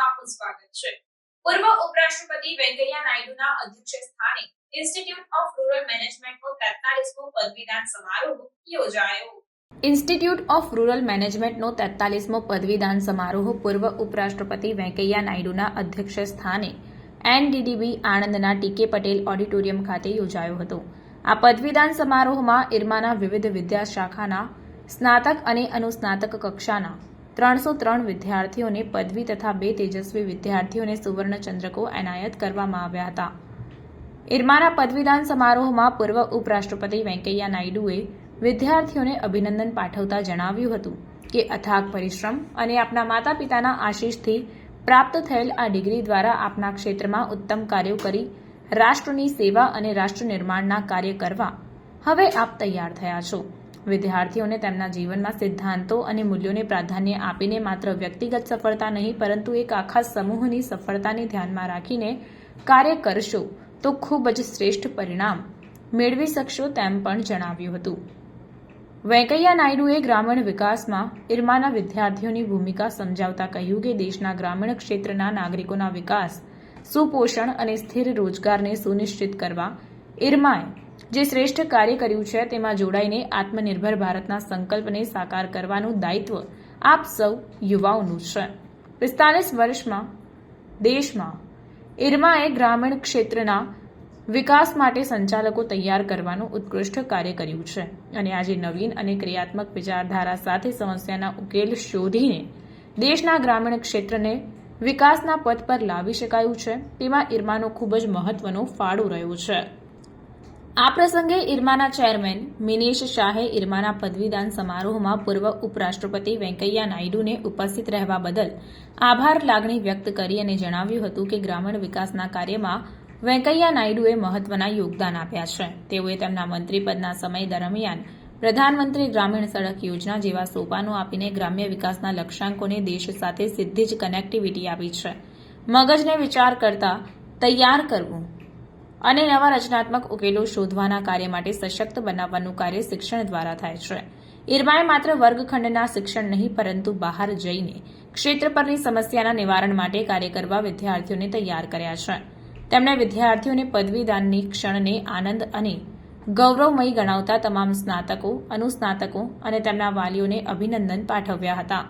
આપનું સ્વાગત છે. પૂર્વ ઉપરાષ્ટ્રપતિ વેંકૈયા નાયડુના અધ્યક્ષ સ્થાને ઇન્સ્ટિટ્યૂટ ઓફ રૂરલ મેનેજમેન્ટનો 43મો પદવીદાન સમારોહ યોજાયો. ઇન્સ્ટિટ્યૂટ ઓફ રૂરલ મેનેજમેન્ટનો તેતાલીસમો પદવીદાન સમારોહ પૂર્વ ઉપરાષ્ટ્રપતિ વેંકૈયા નાયડુના અધ્યક્ષ સ્થાને એનડીડીબી આણંદના ટીકે પટેલ ઓડિટોરિયમ ખાતે યોજાયો હતો. આ પદવીદાન સમારોહમાં ઇરમાના વિવિધ વિદ્યા શાખાના સ્નાતક અને અનુસ્નાતક કક્ષાના ત્રણસો ત્રણ વિદ્યાર્થીઓને પદવી તથા બે તેજસ્વી વિદ્યાર્થીઓને સુવર્ણચંદ્રકો એનાયત કરવામાં આવ્યા હતા. ઇરમાના પદવીદાન સમારોહમાં પૂર્વ ઉપરાષ્ટ્રપતિ વેંકૈયા નાયડુએ વિદ્યાર્થીઓને અભિનંદન પાઠવતા જણાવ્યું હતું કે અથાગ પરિશ્રમ અને આપના માતા પિતાના આશીષથી પ્રાપ્ત થયેલ આ ડિગ્રી દ્વારા આપના ક્ષેત્રમાં ઉત્તમ કાર્યો કરી, રાષ્ટ્રની સેવા અને રાષ્ટ્ર નિર્માણના કાર્ય કરવા હવે આપ તૈયાર થયા છો. વિદ્યાર્થીઓને તેમના જીવનમાં સિદ્ધાંતો અને મૂલ્યોને પ્રાધાન્ય આપીને માત્ર વ્યક્તિગત સફળતા નહીં, પરંતુ એક આખા સમૂહની સફળતાને ધ્યાનમાં રાખીને કાર્ય કરશો તો ખૂબ જ શ્રેષ્ઠ પરિણામ મેળવી શકશો તેમ પણ જણાવ્યું હતું. વેંકૈયા નાયડુએ ગ્રામીણ વિકાસમાં ઇરમાના વિદ્યાર્થીઓની ભૂમિકા સમજાવતા કહ્યું કે દેશના ગ્રામીણ ક્ષેત્રના નાગરિકોના વિકાસ, સુપોષણ અને સ્થિર રોજગારને સુનિશ્ચિત કરવા ઇરમાએ જે શ્રેષ્ઠ કાર્ય કર્યું છે તેમાં જોડાઈને આત્મનિર્ભર ભારતના સંકલ્પને સાકાર કરવાનું દાયિત્વ આપ સૌ યુવાઓનું છે. પિસ્તાલીસ વર્ષમાં દેશમાં ઇરમાએ ગ્રામીણ ક્ષેત્રના વિકાસ માટે સંચાલકો તૈયાર કરવાનું ઉત્કૃષ્ટ કાર્ય કર્યું છે અને આજે નવીન અને ક્રિયાત્મક વિચારધારા સાથે સમસ્યાના ઉકેલ શોધીને દેશના ગ્રામીણ ક્ષેત્રને વિકાસના પથ પર લાવી શકાયું છે. તેમાં ઇરમાનો ખૂબ જ મહત્વનો ફાળો રહ્યો છે. આ પ્રસંગે ઇરમાના ચેરમેન મિનેશ શાહે ઇરમાના પદવીદાન સમારોહમાં પૂર્વ ઉપરાષ્ટ્રપતિ વેંકૈયા નાયડુને ઉપસ્થિત રહેવા બદલ આભાર લાગણી વ્યક્ત કરી અને જણાવ્યું હતું કે ગ્રામીણ વિકાસના કાર્યમાં વેંકૈયા નાયડુએ મહત્વના યોગદાન આપ્યા છે. તેઓએ તેમના મંત્રીપદના સમય દરમિયાન પ્રધાનમંત્રી ગ્રામીણ સડક યોજના જેવા સોપાનો આપીને ગ્રામ્ય વિકાસના લક્ષ્યાંકોને દેશ સાથે સીધી જ કનેક્ટિવિટી આપી છે. મગજને વિચાર કરતા તૈયાર કરવું અને નવા રચનાત્મક ઉકેલો શોધવાના કાર્ય માટે સશક્ત બનાવવાનું કાર્ય શિક્ષણ દ્વારા થાય છે. ઇરમાએ માત્ર વર્ગખંડના શિક્ષણ નહીં, પરંતુ બહાર જઈને ક્ષેત્ર પરની સમસ્યાના નિવારણ માટે કાર્ય કરવા વિદ્યાર્થીઓને તૈયાર કર્યા છે. તેમણે વિદ્યાર્થીઓને પદવીદાનની ક્ષણને આનંદ અને ગૌરવમય ગણાવતા તમામ સ્નાતકો, અનુસ્નાતકો અને તેમના વાલીઓને અભિનંદન પાઠવ્યા હતા.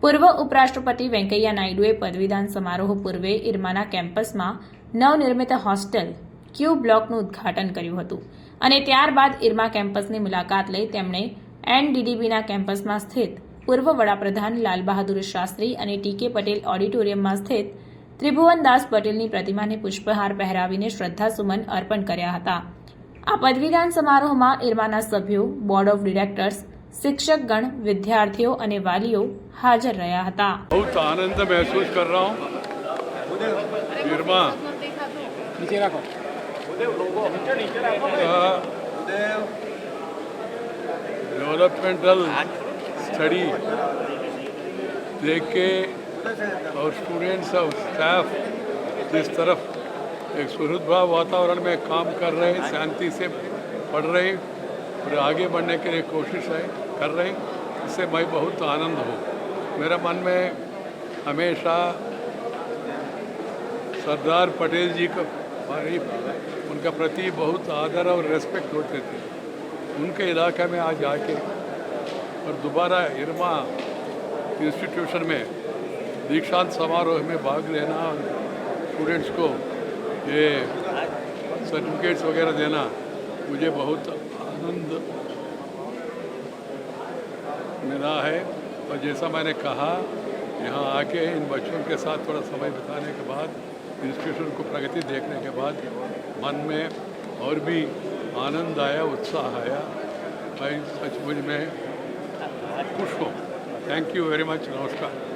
પૂર્વ ઉપરાષ્ટ્રપતિ વેંકૈયા નાયડુએ પદવીદાન સમારોહ પૂર્વે ઇરમાના કેમ્પસમાં નવનિર્મિત હોસ્ટેલ ક્યુ બ્લોકનું ઉદ્ઘાટન કર્યું હતું અને ત્યારબાદ ઇરમા કેમ્પસની મુલાકાત લઈ તેમણે એનડીડીબીના કેમ્પસમાં સ્થિત પૂર્વ વડાપ્રધાન લાલ બહાદુર શાસ્ત્રી અને ટીકે પટેલ ઓડિટોરિયમમાં સ્થિત ત્રિભુવનદાસ પટેલની પ્રતિમાને પુષ્પહાર પહેરાવીને શ્રદ્ધાસુમન અર્પણ કર્યા હતા. આ પદવીદાન સમારોહમાં ઇરમાના સભ્યો, બોર્ડ ઓફ ડિરેક્ટર્સ, શિક્ષકગણ, વિદ્યાર્થીઓ અને વાલીઓ હાજર રહ્યા હતા. આનંદ મહેસૂસ કર રહા હું. नीचे रखो डेवलपमेंटल स्टडी देख के और स्टूडेंट्स और स्टाफ जिस तरफ एक सुहृदभाव वातावरण में काम कर रहे हैं शांति से पढ़ रहे हैं और आगे बढ़ने के लिए कोशिश है कर रहे हैं इससे मैं बहुत आनंद हूँ मेरे मन में हमेशा सरदार पटेल जी का हमारी उनका प्रति बहुत आदर और रेस्पेक्ट होते थे। उनके इलाके में आज आके और दोबारा इरमा इंस्टीट्यूशन में दीक्षांत समारोह में भाग लेना स्टूडेंट्स को ये सर्टिफिकेट्स वगैरह देना, मुझे बहुत आनंद मिला है। और जैसा मैंने कहा, यहाँ आके इन बच्चों के साथ थोड़ा समय बिताने के बाद इंस्टीट्यूशन को प्रगति देखने के बाद मन में और भी आनंद आया, उत्साह आया। मैं सचमुच में खुश हूँ। थैंक यू वेरी मच नमस्कार।